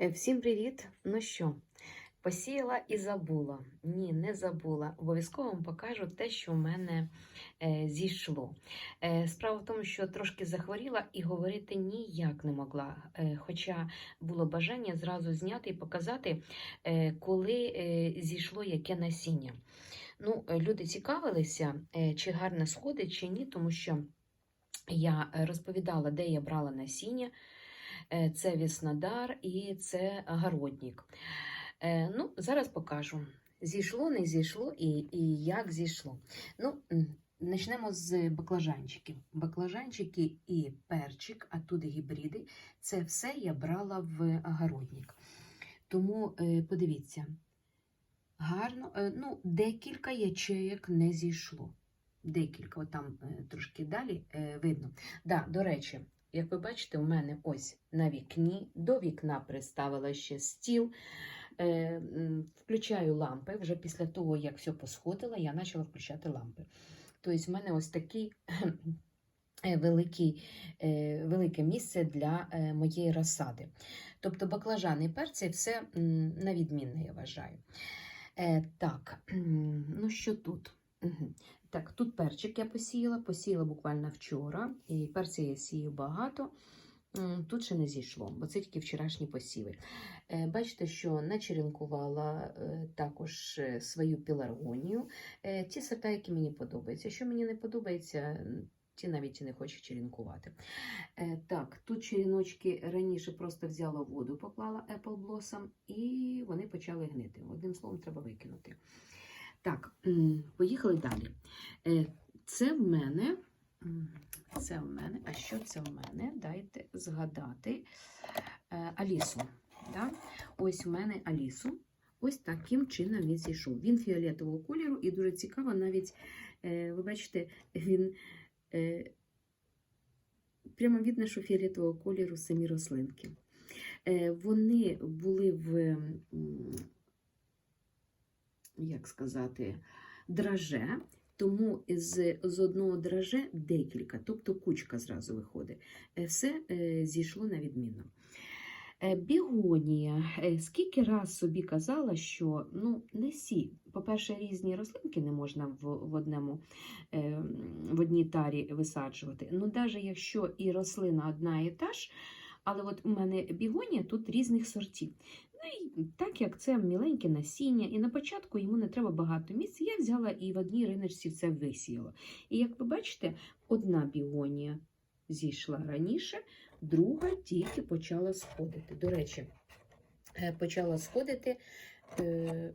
Е, Всім привіт! Ну що, посіяла і забула. Ні, не забула. Обов'язково вам покажу те, що в мене е, зійшло. Е, справа в тому, що трошки захворіла і говорити ніяк не могла. Хоча було бажання зразу зняти і показати, коли зійшло яке насіння. Ну, люди цікавилися, чи гарно сходить, чи ні, тому що я розповідала, де я брала насіння. Е, Це Віснодар і це Городнік. Е, Ну, зараз покажу. Зійшло, не зійшло і, і як зійшло. Ну, Почнемо з баклажанчиків. Баклажанчики і перчик, а тут гібриди. Це все я брала в огородник. Тому е, подивіться, гарно, ну, декілька ячеїк не зійшло. Декілька, от там трошки далі видно. Да, до речі, як ви бачите, у мене ось на вікні, до вікна приставила ще стіл. Е, включаю лампи. Вже після того, як все посходило, я почала включати лампи. Тобто, в мене ось такий е, великий, е, велике місце для е, моєї розсади. Тобто баклажани і перці все на відмінне, я вважаю. Так, ну що тут? Так, тут перчик я посіяла, посіяла буквально вчора, і перця я сію багато. Тут ще не зійшло, бо це тільки вчорашні посіви. Е, Бачите, що начеренкувала е, також е, свою пеларгонію. Е, Ті сорта, які мені подобаються. Що мені не подобається, ті навіть і не хочу черенкувати. Е, Так, тут черіночки раніше просто взяла воду, поклала Apple Blossom, і вони почали гнити. Одним словом, треба викинути. Так, поїхали далі. Е, Це в мене. Це в мене. А що це в мене? Дайте згадати Е, Алісу. Да? Ось в мене Алісу. Ось таким чином він зійшов. Він фіолетового кольору і дуже цікаво, навіть, е, ви бачите, він прямо видно, що фіолетового кольору самі рослинки. Вони були в, як сказати, драже, тому з, з одного драже декілька, тобто кучка зразу виходить. Е, Все е, зійшло на відмінно. Е, Бігонія. Скільки раз собі казала, що ну, не сі. По-перше, різні рослинки не можна в, в, одному, в одній тарі висаджувати. Ну, навіть якщо і рослина одна і та ж, але от у мене бігонія тут різних сортів. Ну так як це міленьке насіння, і на початку йому не треба багато місця, я взяла і в одній риночці це висіяла. І як ви бачите, одна бігонія зійшла раніше, друга тільки почала сходити. До речі, е, почала сходити. е,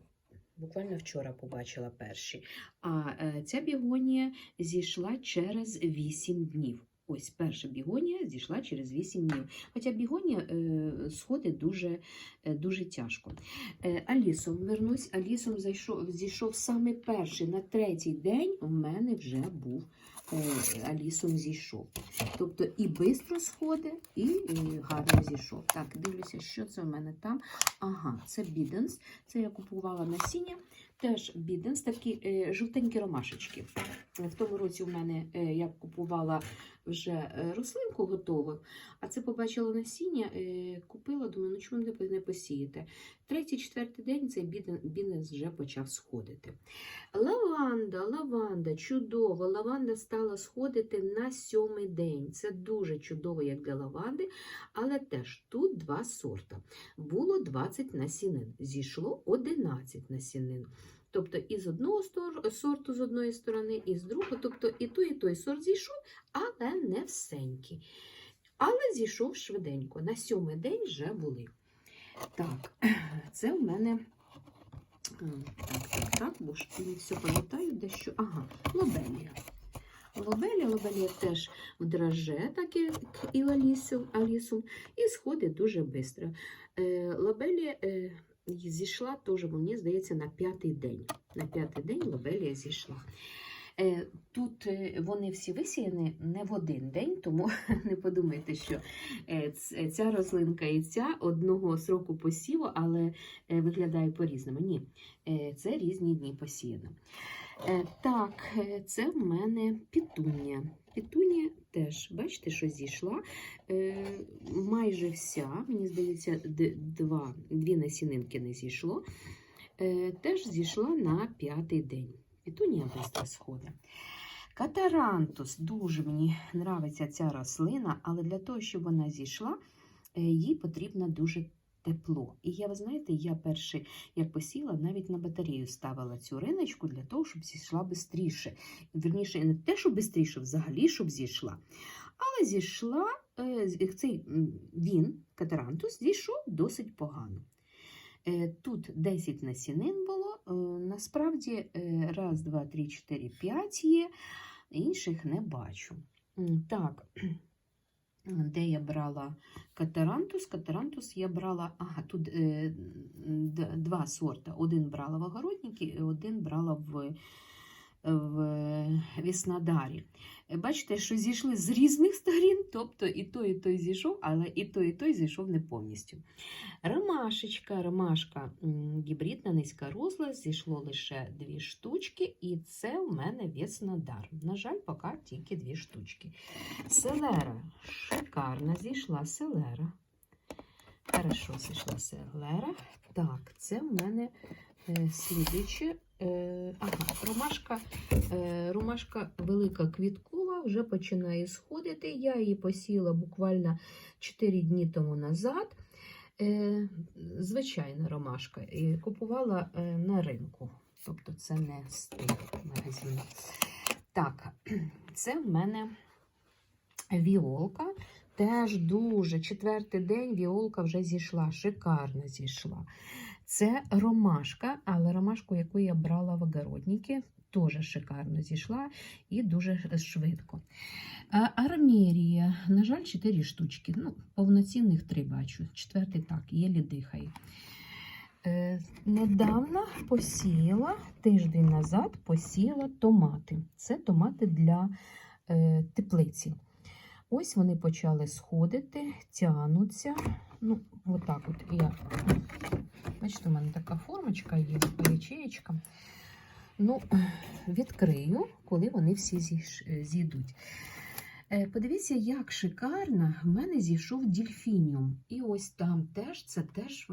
Буквально вчора побачила перші. А е, ця бігонія зійшла через 8 днів. Ось перша бігонія зійшла через 8 днів. Хоча бігонія е, сходить дуже, е, дуже тяжко. Е, Алісом вернусь, Алісом зайшов, зійшов саме перший. На третій день у мене вже був Алісом зійшов. Тобто і швидко сходить, і, гарно зійшов. Так, дивлюся, що це в мене там. Ага, це біденс. Це я купувала насіння. Теж біденс, такі е, жовтенькі ромашечки. В тому році у мене е, я купувала вже е, рослинку готову, а це побачила насіння, е, купила, думаю, ну чому не, не посіяти. Третій, четвертий день цей біден- біденс вже почав сходити. Лаванда, лаванда, чудово. Лаванда стала сходити на сьомий день. Це дуже чудово, як для лаванди, але теж тут два сорта. Було 20 насінин, зійшло 11 насінин. Тобто і з одного сорту з одної сторони, і з другого, тобто і той, і той сорт зійшов, але не всенький. Але зійшов швиденько. На сьомий день вже були. Так, це в мене. Так, так, так, бо ж не все пам'ятаю, де що. Ага, лобелія. Лобелія, лобелія теж в драже, так як і алісу, алісу, і сходить дуже швидко. Е, лобелія е, зійшла теж, мені здається, на п'ятий день. На п'ятий день лобелія зійшла. Е, Тут е, вони всі висіяні не в один день, тому не подумайте, що е, ця рослинка і ця одного сроку посіву, але виглядає по-різному. Ні, це різні дні посіяно. Так, це в мене пітунія. Пітунія теж, бачите, що зійшла. Майже вся, мені здається, два, дві насінинки не зійшло. Теж зійшла на п'ятий день. Пітунія швидко сходить. Катарантус, дуже мені нравиться ця рослина, але для того, щоб вона зійшла, е, їй потрібно дуже тепло. І я, ви знаєте, я перший, як посіла, навіть на батарею ставила цю риночку для того, щоб зійшла швидше. Вірніше, не те, щоб швидше, взагалі, щоб зійшла. Але зійшла е, цей він, катарантус, зійшов досить погано. Е, Тут 10 насінин було. Е, Насправді, е, раз, два, три, чотири, п'ять є, інших не бачу. Так, де я брала катарантус? Катарантус я брала, ага, тут е, два сорта. Один брала в огородники, один брала в, в Віснодарі. Е, Бачите, що зійшли з різних сторін, тобто і той, і той зійшов, але і той, і той зійшов не повністю. Ромашечка, ромашка гібридна, низькоросла, зійшло лише дві штучки, і це в мене Веснодар. На жаль, поки тільки дві штучки. Селера шикарна, зійшла селера. Хорошо зійшла селера. Так, це в мене е. Е, ага, ромашка, е, ромашка велика квіткова, вже починає сходити. Я її посіла буквально 4 дні тому назад. Звичайна ромашка. Купувала на ринку. Тобто це не з тих магазинів. Так, це в мене віолка. Теж дуже четвертий день віолка вже зійшла, шикарно зійшла. Це ромашка, але ромашку, яку я брала в огородники, теж шикарно зійшла і дуже швидко. А Армерія, на жаль, 4 штучки. Ну, повноцінних 3 бачу. Четвертий так, єлі дихає. Е, недавно посіяла, тиждень назад посіяла томати. Це томати для е, теплиці. Ось вони почали сходити, тягнуться. Ну, отак от я. Бачите, у мене така формочка є, ячеєчка. Ну, відкрию, коли вони всі зійдуть. Е, Подивіться, як шикарно в мене зійшов дільфініум. І ось там теж це теж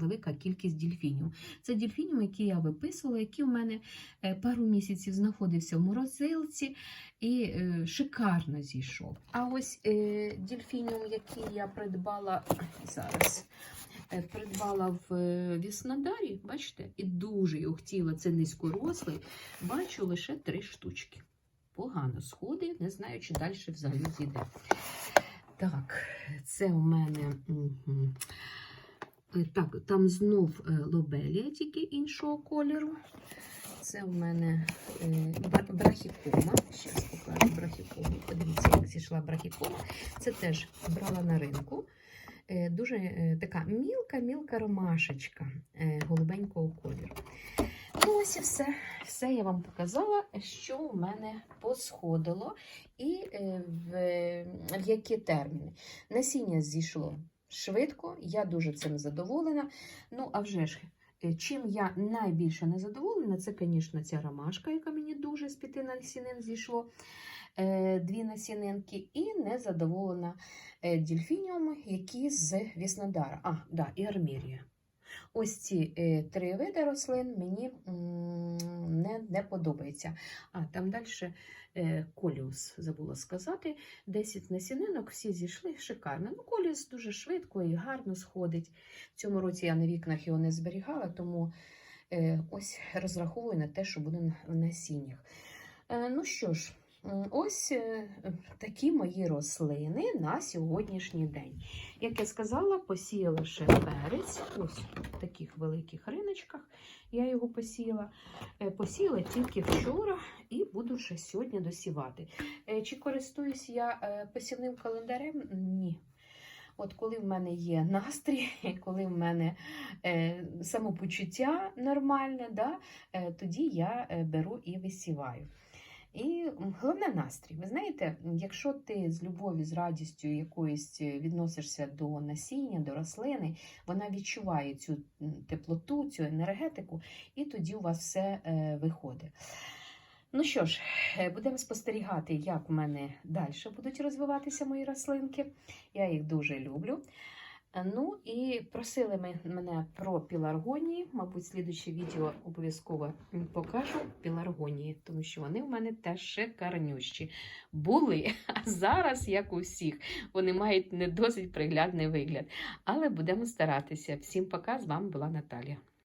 велика кількість дільфініум. Це дільфініум, який я виписувала, який у мене е, пару місяців знаходився в морозилці і е, шикарно зійшов. А ось е, дільфініум, який я придбала зараз. е, Придбала в е, Віснодарі, бачите, і дуже його хотіла, це низькорослий. Бачу лише три штучки погано сходить, не знаю, чи далі взагалі зійде. Так, це у мене. Е, Так, там знов е, лобелія, тільки іншого кольору. Це у мене е, брахікома. Зараз покажу брахікому. Подивіться, як зійшла брахікома. Це теж брала на ринку. Дуже така мілка-мілка ромашечка голубенького кольору. Ось і все. Все я вам показала, що у мене посходило і е, в, в які терміни. Насіння зійшло швидко, я дуже цим задоволена. Ну, а вже ж, е, чим я найбільше не задоволена, це, звісно, ця ромашка, яка мені дуже з п'яти насінин зійшло. е, Дві насінинки, і не задоволена е, дільфініуми, які з Віснодара. А, да, і армірія. Ось ці е, три види рослин мені не, не подобається. А там далі е, коліус, забула сказати. 10 насінинок, всі зійшли шикарно. Ну, коліус дуже швидко і гарно сходить. В цьому році я на вікнах його не зберігала, тому е, ось розраховую на те, що буде в насіннях. Ну що ж, ось е, такі мої рослини на сьогоднішній день. Як я сказала, посіяла ще перець. Ось в таких великих риночках я його посіяла. Е, Посіяла тільки вчора і буду ще сьогодні досівати. Е, Чи користуюсь я посівним календарем? Ні. От коли в мене є настрій, коли в мене е, самопочуття нормальне, да, е, тоді я беру і висіваю. І головне настрій. Ви знаєте, якщо ти з любов'ю, з радістю якоюсь е, відносишся до насіння, до рослини, вона відчуває цю теплоту, цю енергетику, і тоді у вас все е, виходить. Ну що ж, е, будемо спостерігати, як в мене далі будуть розвиватися мої рослинки. Я їх дуже люблю. Е, Ну і просили мене про піларгонії. Мабуть, слідуче відео обов'язково покажу піларгонії, тому що вони в мене теж шикарнющі були. А зараз, як у всіх, вони мають не досить приглядний вигляд. Але будемо старатися. Всім пока. З вами була Наталія.